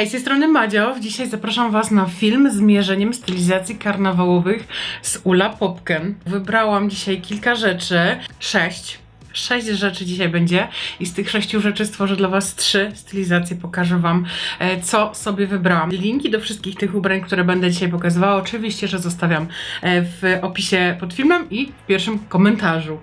Hej, z tej strony Madzio. Dzisiaj zapraszam Was na film z mierzeniem stylizacji karnawałowych z Ula Popken. Wybrałam dzisiaj kilka rzeczy, sześć. Sześć rzeczy dzisiaj będzie i z tych sześciu rzeczy stworzę dla Was trzy stylizacje. Pokażę Wam, e, co sobie wybrałam. Linki do wszystkich tych ubrań, które będę dzisiaj pokazywała, oczywiście, że zostawiam e, w opisie pod filmem i w pierwszym komentarzu.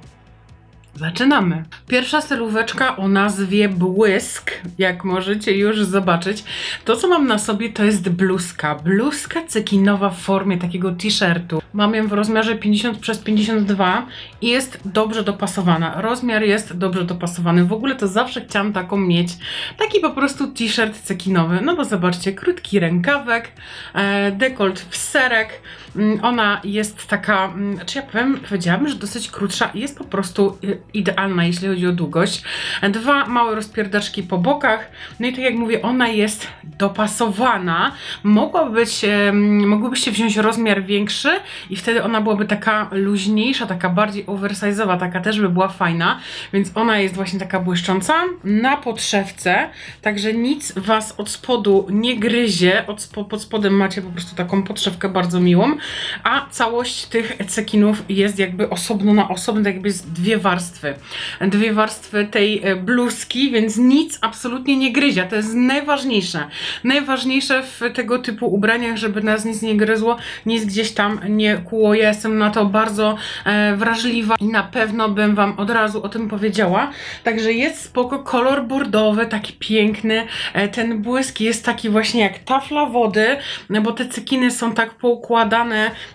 Zaczynamy. Pierwsza stylóweczka o nazwie Błysk, jak możecie już zobaczyć. To, co mam na sobie, to jest bluzka. Bluzka cekinowa w formie takiego t-shirtu. Mam ją w rozmiarze 50 przez 52 i jest dobrze dopasowana. Rozmiar jest dobrze dopasowany. W ogóle to zawsze chciałam taką mieć. Taki po prostu t-shirt cekinowy. No bo zobaczcie, krótki rękawek, e, dekolt w serek. Mm, Ona jest taka, mm, czy ja powiem, powiedziałabym, że dosyć krótsza i jest po prostu y, idealna, jeśli chodzi o długość. Dwa małe rozpierdaczki po bokach. No i tak jak mówię, ona jest dopasowana. Mogłaby być, em, mogłybyście wziąć rozmiar większy i wtedy ona byłaby taka luźniejsza, taka bardziej oversize'owa, taka też by była fajna. Więc ona jest właśnie taka błyszcząca na podszewce, także nic Was od spodu nie gryzie. Od pod spodem macie po prostu taką podszewkę bardzo miłą, a całość tych cekinów jest jakby osobno na osobno, tak jakby jest dwie warstwy. Dwie warstwy tej e, bluzki, więc nic absolutnie nie gryzie. To jest najważniejsze. Najważniejsze w tego typu ubraniach, żeby nas nic nie gryzło, nic gdzieś tam nie kłuło. Ja jestem na to bardzo e, wrażliwa i na pewno bym Wam od razu o tym powiedziała. Także jest spoko, kolor bordowy, taki piękny. E, ten błysk jest taki właśnie jak tafla wody, bo te cekiny są tak poukładane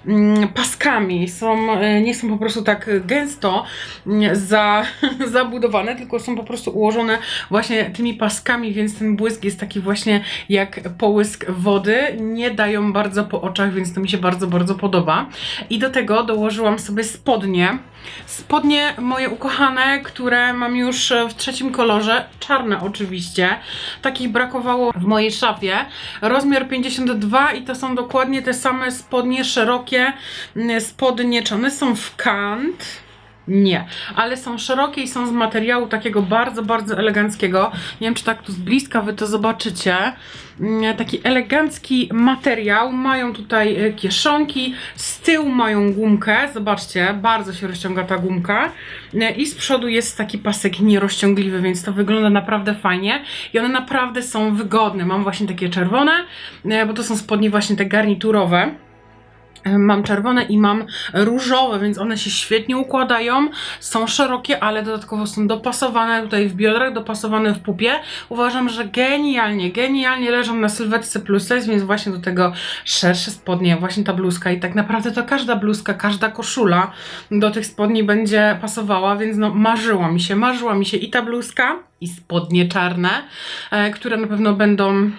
mm, paskami. Są, e, nie są po prostu tak gęsto mm, za, zabudowane, tylko są po prostu ułożone właśnie tymi paskami, więc ten błysk jest taki właśnie jak połysk wody. Nie dają bardzo po oczach, więc to mi się bardzo, bardzo podoba. I do tego dołożyłam sobie spodnie. Spodnie moje ukochane, które mam już w trzecim kolorze, czarne oczywiście. Takich brakowało w mojej szafie. Rozmiar 52 i to są dokładnie te same spodnie szerokie, mm, spodnie, czy one są w kant? Nie, ale są szerokie i są z materiału takiego bardzo, bardzo eleganckiego. Nie wiem, czy tak tu z bliska wy to zobaczycie. Mm, Taki elegancki materiał. Mają tutaj e, kieszonki. Z tyłu mają gumkę. Zobaczcie, bardzo się rozciąga ta gumka. E, I z przodu jest taki pasek nierozciągliwy, więc to wygląda naprawdę fajnie. I one naprawdę są wygodne. Mam właśnie takie czerwone, e, bo to są spodnie właśnie te garniturowe. Mam czerwone i mam różowe, więc one się świetnie układają. Są szerokie, ale dodatkowo są dopasowane tutaj w biodrach, dopasowane w pupie. Uważam, że genialnie, genialnie leżą na sylwetce plus size, więc właśnie do tego szersze spodnie, właśnie ta bluzka i tak naprawdę to każda bluzka, każda koszula do tych spodni będzie pasowała, więc no marzyła mi się, marzyła mi się i ta bluzka i spodnie czarne, e, które na pewno będą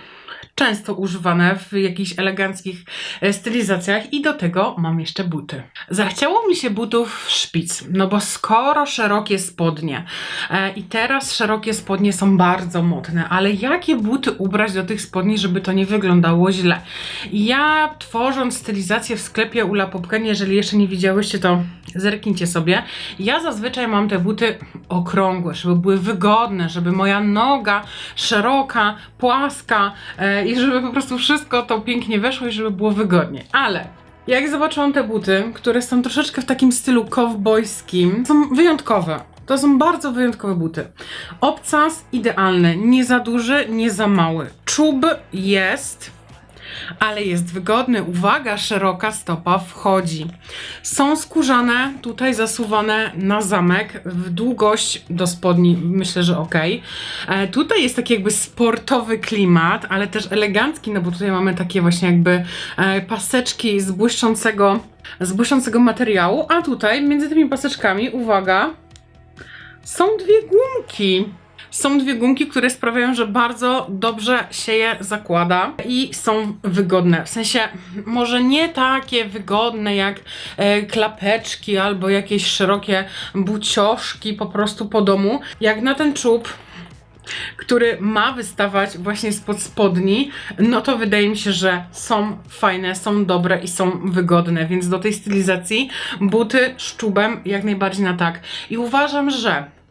często używane w jakichś eleganckich e, stylizacjach i do tego mam jeszcze buty. Zachciało mi się butów szpic, no bo skoro szerokie spodnie e, i teraz szerokie spodnie są bardzo modne, ale jakie buty ubrać do tych spodni, żeby to nie wyglądało źle? Ja tworząc stylizację w sklepie Ula Popken, jeżeli jeszcze nie widziałyście, to zerknijcie sobie. Ja zazwyczaj mam te buty okrągłe, żeby były wygodne, żeby moja noga szeroka, płaska e, i żeby po prostu wszystko to pięknie weszło i żeby było wygodnie. Ale jak zobaczyłam te buty, które są troszeczkę w takim stylu cowboyskim, są wyjątkowe. To są bardzo wyjątkowe buty. Obcas idealny, nie za duży, nie za mały. Czub jest, ale jest wygodny. Uwaga, szeroka stopa wchodzi. Są skórzane, tutaj zasuwane na zamek, w długość do spodni myślę, że ok. E, tutaj jest taki jakby sportowy klimat, ale też elegancki, no bo tutaj mamy takie właśnie jakby e, paseczki z błyszczącego, z błyszczącego materiału, a tutaj między tymi paseczkami, uwaga, są dwie gumki. Są dwie gumki, które sprawiają, że bardzo dobrze się je zakłada i są wygodne. W sensie, może nie takie wygodne jak e, klapeczki albo jakieś szerokie bucioszki po prostu po domu. Jak na ten czub, który ma wystawać właśnie spod spodni, no to wydaje mi się, że są fajne, są dobre i są wygodne, więc do tej stylizacji buty z czubem jak najbardziej na tak. I uważam, że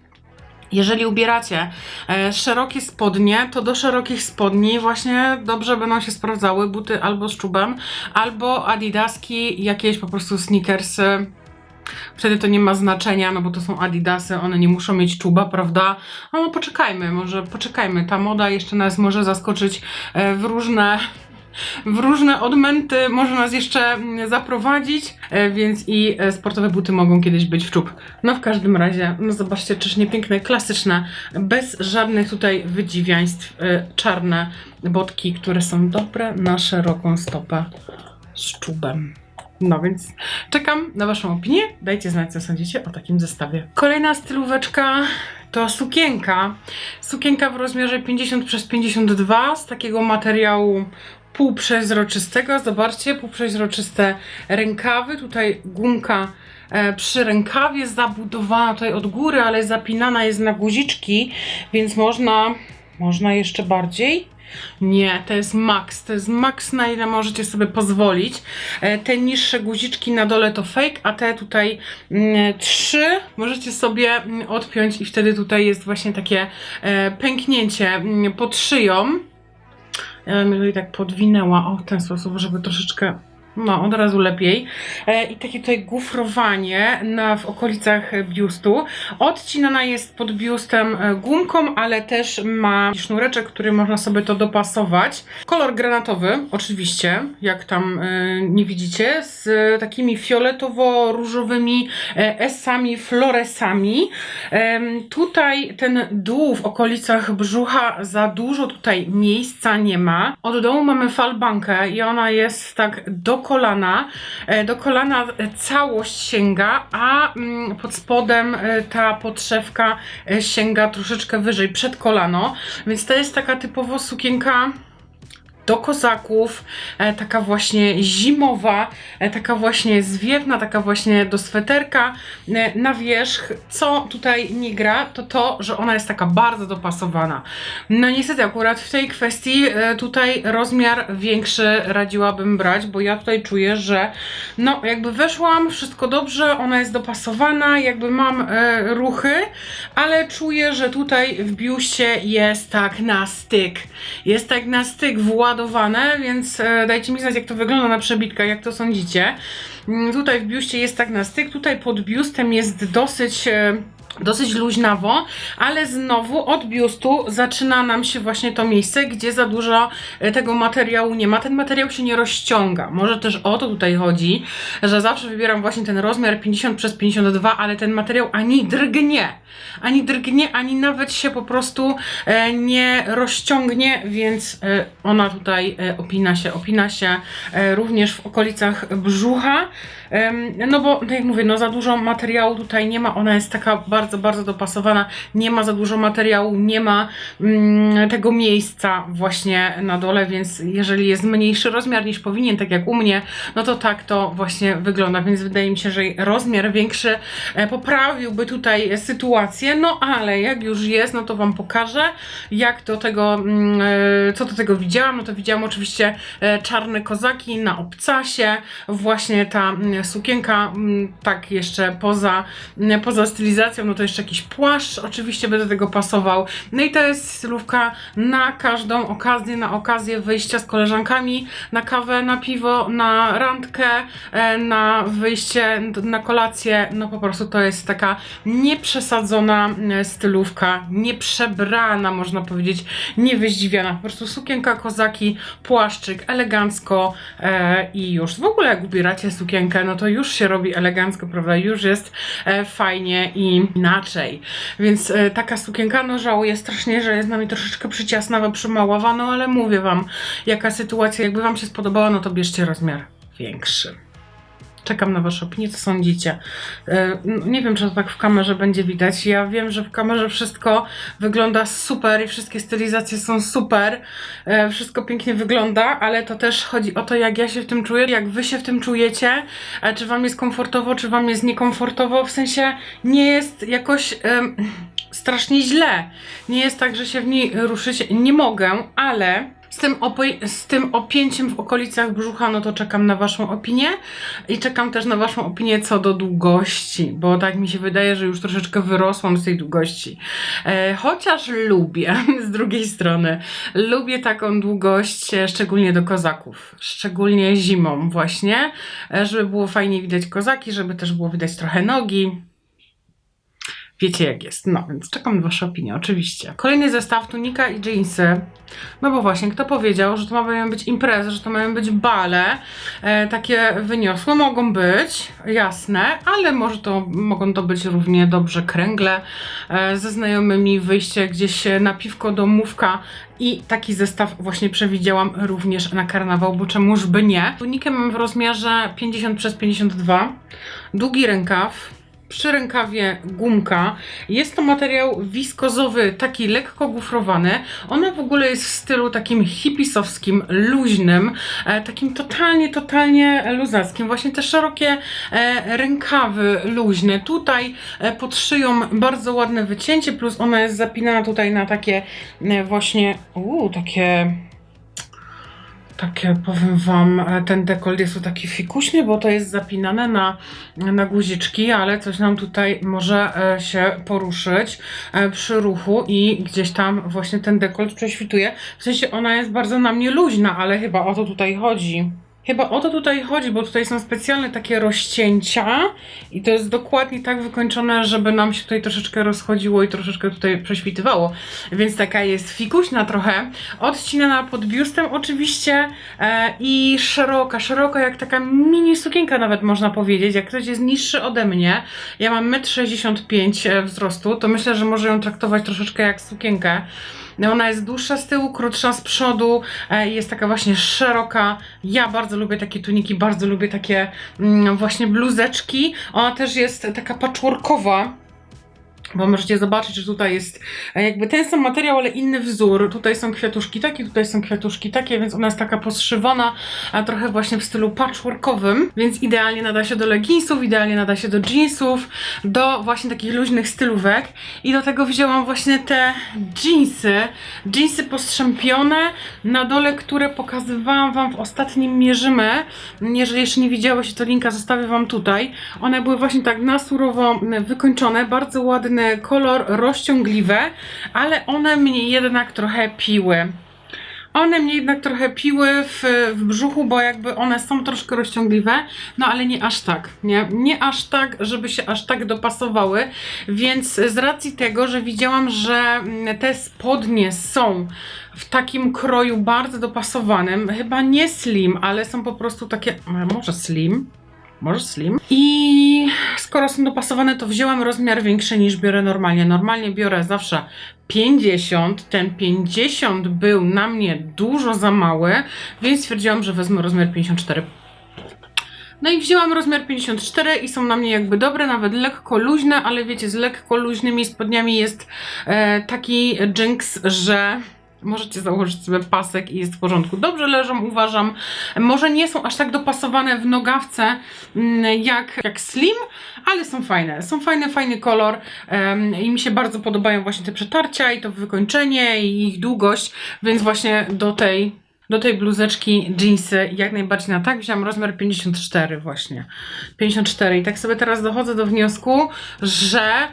Jeżeli ubieracie e, szerokie spodnie, to do szerokich spodni właśnie dobrze będą się sprawdzały buty albo z czubem, albo adidaski, jakieś po prostu sneakersy. Wtedy to nie ma znaczenia, no bo to są adidasy, one nie muszą mieć czuba, prawda? No poczekajmy, może poczekajmy. Ta moda jeszcze nas może zaskoczyć e, w różne w różne odmęty może nas jeszcze zaprowadzić, e, więc i e, sportowe buty mogą kiedyś być w czub. No w każdym razie, no zobaczcie, czyż nie piękne, klasyczne, bez żadnych tutaj wydziwiaństw, e, czarne botki, które są dobre na szeroką stopę z czubem. No więc czekam na Waszą opinię. Dajcie znać, co sądzicie o takim zestawie. Kolejna stylóweczka to sukienka. Sukienka w rozmiarze 50 przez 52 z takiego materiału półprzezroczystego. Zobaczcie, półprzezroczyste rękawy. Tutaj gumka e, przy rękawie zabudowana tutaj od góry, ale zapinana jest na guziczki, więc można, można jeszcze bardziej. Nie, to jest max. To jest max, na ile możecie sobie pozwolić. E, Te niższe guziczki na dole to fake, a te tutaj mm, trzy możecie sobie mm, odpiąć i wtedy tutaj jest właśnie takie e, pęknięcie mm, pod szyją. Ja bym tutaj tak podwinęła o w ten sposób, żeby troszeczkę no, od razu lepiej. E, I takie tutaj gufrowanie na, w okolicach biustu. Odcinana jest pod biustem e, gumką, ale też ma sznureczek, który można sobie to dopasować. Kolor granatowy, oczywiście, jak tam e, nie widzicie, z e, takimi fioletowo-różowymi e, esami, floresami. Em, tutaj ten dół w okolicach brzucha za dużo tutaj miejsca nie ma. Od dołu mamy falbankę i ona jest tak do kolana. E, Do kolana całość sięga, a mm, pod spodem e, ta podszewka e, sięga troszeczkę wyżej, przed kolano. Więc to jest taka typowo sukienka do kozaków, e, taka właśnie zimowa, e, taka właśnie zwiewna, taka właśnie do sweterka e, na wierzch. Co tutaj nie gra, to to, że ona jest taka bardzo dopasowana. No niestety akurat w tej kwestii tutaj rozmiar większy radziłabym brać, bo ja tutaj czuję, że no jakby weszłam, wszystko dobrze, ona jest dopasowana, jakby mam e, ruchy, ale czuję, że tutaj w biuście jest tak na styk. Jest tak na styk władowane, więc e, dajcie mi znać, jak to wygląda na przebitkach, jak to sądzicie. Mm, Tutaj w biuście jest tak na styk, tutaj pod biustem jest dosyć. Dosyć luźnawo, ale znowu od biustu zaczyna nam się właśnie to miejsce, gdzie za dużo e, tego materiału nie ma. Ten materiał się nie rozciąga. Może też o to tutaj chodzi, że zawsze wybieram właśnie ten rozmiar 50 przez 52, ale ten materiał ani drgnie, ani drgnie, ani nawet się po prostu e, nie rozciągnie, więc e, ona tutaj opina się, opina się również w okolicach brzucha. No bo, tak jak mówię, no za dużo materiału tutaj nie ma, ona jest taka bardzo, bardzo dopasowana, nie ma za dużo materiału, nie ma mm, tego miejsca właśnie na dole, więc jeżeli jest mniejszy rozmiar niż powinien, tak jak u mnie, no to tak to właśnie wygląda, więc wydaje mi się, że rozmiar większy e, poprawiłby tutaj sytuację, no ale jak już jest, no to Wam pokażę, jak do tego, mm, e, co do tego widziałam, no to widziałam oczywiście e, czarne kozaki na obcasie, właśnie ta mm, sukienka, mm, tak jeszcze poza, mm, poza stylizacją, no to jeszcze jakiś płaszcz oczywiście by do tego pasował. No i to jest stylówka na każdą okazję, na okazję wyjścia z koleżankami, na kawę, na piwo, na randkę, e, na wyjście, na kolację, no po prostu to jest taka nieprzesadzona e, stylówka, nieprzebrana można powiedzieć, niewyździwiana, po prostu sukienka, kozaki, płaszczyk, elegancko e, i już. W ogóle jak ubieracie sukienkę, no to już się robi elegancko, prawda, już jest e, fajnie i inaczej. Więc e, taka sukienka, no żałuję strasznie, że jest na mnie troszeczkę przyciasna, bo przymałała, no ale mówię wam, jaka sytuacja, jakby wam się spodobała, no to bierzcie rozmiar większy. Czekam na Wasze opinie, co sądzicie. E, Nie wiem, czy to tak w kamerze będzie widać. Ja wiem, że w kamerze wszystko wygląda super i wszystkie stylizacje są super. E, Wszystko pięknie wygląda, ale to też chodzi o to, jak ja się w tym czuję, jak Wy się w tym czujecie, czy Wam jest komfortowo, czy Wam jest niekomfortowo. W sensie nie jest jakoś em, strasznie źle. Nie jest tak, że się w niej ruszyć nie mogę, ale Z tym, z tym opięciem w okolicach brzucha, no to czekam na Waszą opinię i czekam też na Waszą opinię co do długości, bo tak mi się wydaje, że już troszeczkę wyrosłam z tej długości. E, chociaż lubię, z drugiej strony, lubię taką długość, e, szczególnie do kozaków, szczególnie zimą właśnie, e, żeby było fajnie widać kozaki, żeby też było widać trochę nogi. Wiecie jak jest. No, więc czekam na Wasze opinie, oczywiście. Kolejny zestaw, tunika i jeansy. No bo właśnie, kto powiedział, że to mają być imprezy, że to mają być bale, e, takie wyniosłe mogą być, jasne, ale może to, mogą to być równie dobrze kręgle e, ze znajomymi, wyjście gdzieś na piwko, domówka i taki zestaw właśnie przewidziałam również na karnawał, bo czemuż by nie. Tunikę mam w rozmiarze 50 przez 52, długi rękaw, przy rękawie gumka. Jest to materiał wiskozowy, taki lekko gufrowany. Ona w ogóle jest w stylu takim hipisowskim, luźnym, e, takim totalnie, totalnie luzackim. Właśnie te szerokie e, rękawy luźne. Tutaj e, pod szyją bardzo ładne wycięcie, plus ona jest zapinana tutaj na takie właśnie, uuu, takie takie, powiem Wam, e, ten dekolt jest tu taki fikuśny, bo to jest zapinane na, na guziczki, ale coś nam tutaj może e, się poruszyć e, przy ruchu i gdzieś tam właśnie ten dekolt prześwituje. W sensie ona jest bardzo na mnie luźna, ale chyba o to tutaj chodzi. Chyba o to tutaj chodzi, bo tutaj są specjalne takie rozcięcia i to jest dokładnie tak wykończone, żeby nam się tutaj troszeczkę rozchodziło i troszeczkę tutaj prześwitywało. Więc taka jest fikuśna trochę, odcinana pod biustem oczywiście e, i szeroka, szeroka jak taka mini sukienka nawet można powiedzieć. Jak ktoś jest niższy ode mnie, ja mam 1,65 m wzrostu, to myślę, że może ją traktować troszeczkę jak sukienkę. No, Ona jest dłuższa z tyłu, krótsza z przodu, e, jest taka właśnie szeroka. Ja bardzo lubię takie tuniki, bardzo lubię takie mm, właśnie bluzeczki. Ona też jest taka patchworkowa. Bo możecie zobaczyć, że tutaj jest e, jakby ten sam materiał, ale inny wzór. Tutaj są kwiatuszki takie, tutaj są kwiatuszki takie, więc ona jest taka poszywana, a trochę właśnie w stylu patchworkowym, więc idealnie nada się do leginsów, idealnie nada się do jeansów, do właśnie takich luźnych stylówek. I do tego wzięłam właśnie te jeansy, jeansy postrzępione, na dole, które pokazywałam Wam w ostatnim mierzymy. Jeżeli jeszcze nie widziałyście, to linka zostawię Wam tutaj. One były właśnie tak na surowo wykończone, bardzo ładny kolor, rozciągliwe, ale one mnie jednak trochę piły. One mnie jednak trochę piły w, w brzuchu, bo jakby one są troszkę rozciągliwe, no ale nie aż tak, nie? Nie aż tak, żeby się aż tak dopasowały, więc z racji tego, że widziałam, że mm, te spodnie są w takim kroju bardzo dopasowanym, chyba nie slim, ale są po prostu takie, może slim, może slim. I skoro są dopasowane, to wzięłam rozmiar większy niż biorę normalnie. Normalnie biorę zawsze 50. Ten 50 był na mnie dużo za mały, więc stwierdziłam, że wezmę rozmiar 54. No i wzięłam rozmiar 54 i są na mnie jakby dobre, nawet lekko luźne, ale wiecie, z lekko luźnymi spodniami jest e, taki jinx, że Możecie założyć sobie pasek i jest w porządku. Dobrze leżą, uważam. Może nie są aż tak dopasowane w nogawce mm, jak, jak slim, ale są fajne. Są fajne, fajny kolor em, i mi się bardzo podobają właśnie te przetarcia i to wykończenie i ich długość, więc właśnie do tej do tej bluzeczki jeansy jak najbardziej na tak wziąłam rozmiar 54 właśnie. 54 i tak sobie teraz dochodzę do wniosku, że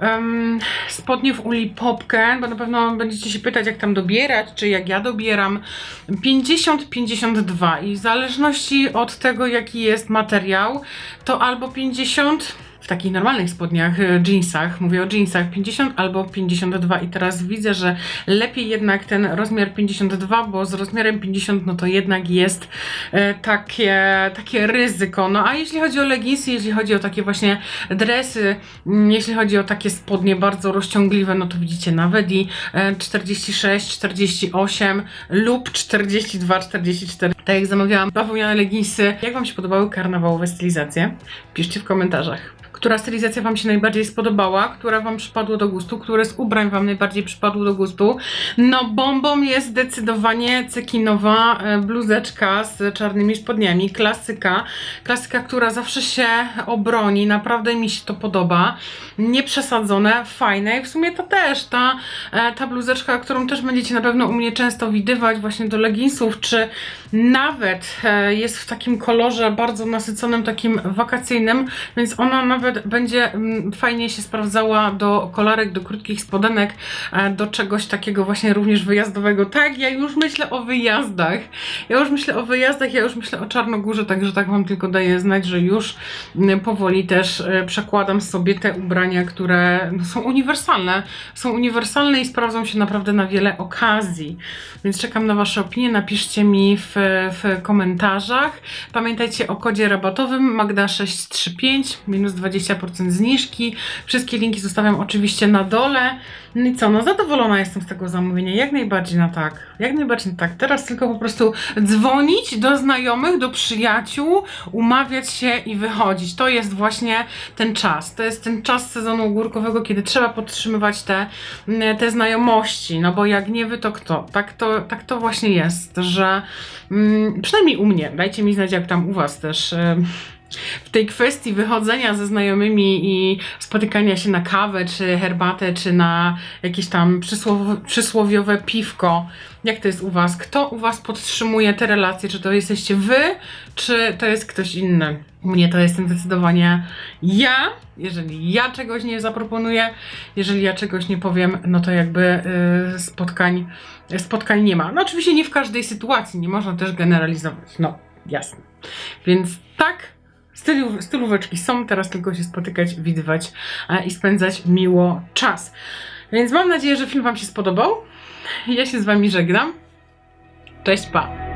um, spodnie w uli Popken, bo na pewno będziecie się pytać, jak tam dobierać, czy jak ja dobieram. 50-52 i w zależności od tego, jaki jest materiał, to albo 50 w takich normalnych spodniach, e, jeansach, mówię o jeansach 50 albo 52 i teraz widzę, że lepiej jednak ten rozmiar 52, bo z rozmiarem 50 no to jednak jest e, takie, takie ryzyko. No a jeśli chodzi o leginsy, jeśli chodzi o takie właśnie dresy, mm, jeśli chodzi o takie spodnie bardzo rozciągliwe, no to widzicie nawet i e, 46, 48 lub 42, 44 Tak jak zamawiałam bawełniane leginsy. Jak Wam się podobały karnawałowe stylizacje? Piszcie w komentarzach. Która stylizacja Wam się najbardziej spodobała? Która Wam przypadła do gustu? Które z ubrań Wam najbardziej przypadło do gustu? No bombą jest zdecydowanie cekinowa e, bluzeczka z czarnymi spodniami. Klasyka. Klasyka, która zawsze się obroni. Naprawdę mi się to podoba. Nieprzesadzone, fajne i w sumie to też ta, e, ta bluzeczka, którą też będziecie na pewno u mnie często widywać właśnie do leginsów, czy nawet e, jest w takim kolorze bardzo nasyconym, takim wakacyjnym, więc ona nawet będzie mm, fajnie się sprawdzała do kolarek, do krótkich spodenek, e, do czegoś takiego właśnie również wyjazdowego. Tak, ja już myślę o wyjazdach. Ja już myślę o wyjazdach, ja już myślę o Czarnogórze, także tak Wam tylko daję znać, że już mm, powoli też e, przekładam sobie te ubrania, które no, są uniwersalne. Są uniwersalne i sprawdzą się naprawdę na wiele okazji. Więc czekam na Wasze opinie, napiszcie mi w, w komentarzach. Pamiętajcie o kodzie rabatowym Magda635, minus 20% zniżki. Wszystkie linki zostawiam oczywiście na dole. No i co, no zadowolona jestem z tego zamówienia, jak najbardziej na tak. Jak najbardziej na tak. Teraz tylko po prostu dzwonić do znajomych, do przyjaciół, umawiać się i wychodzić. To jest właśnie ten czas. To jest ten czas sezonu ogórkowego, kiedy trzeba podtrzymywać te, te znajomości. No bo jak nie wy, to kto? Tak to, tak to właśnie jest, że mm, przynajmniej u mnie, dajcie mi znać, jak tam u was też. w tej kwestii wychodzenia ze znajomymi i spotykania się na kawę, czy herbatę, czy na jakieś tam przysłow- przysłowiowe piwko. Jak to jest u Was? Kto u Was podtrzymuje te relacje? Czy to jesteście Wy, czy to jest ktoś inny? Mnie to jestem zdecydowanie ja. Jeżeli ja czegoś nie zaproponuję, jeżeli ja czegoś nie powiem, no to jakby y, spotkań, spotkań nie ma. No oczywiście nie w każdej sytuacji, nie można też generalizować. No, jasne. Więc tak, Stylu, stylóweczki są, teraz tylko się spotykać, widywać i spędzać miło czas. Więc mam nadzieję, że film Wam się spodobał. Ja się z Wami żegnam. Cześć, pa!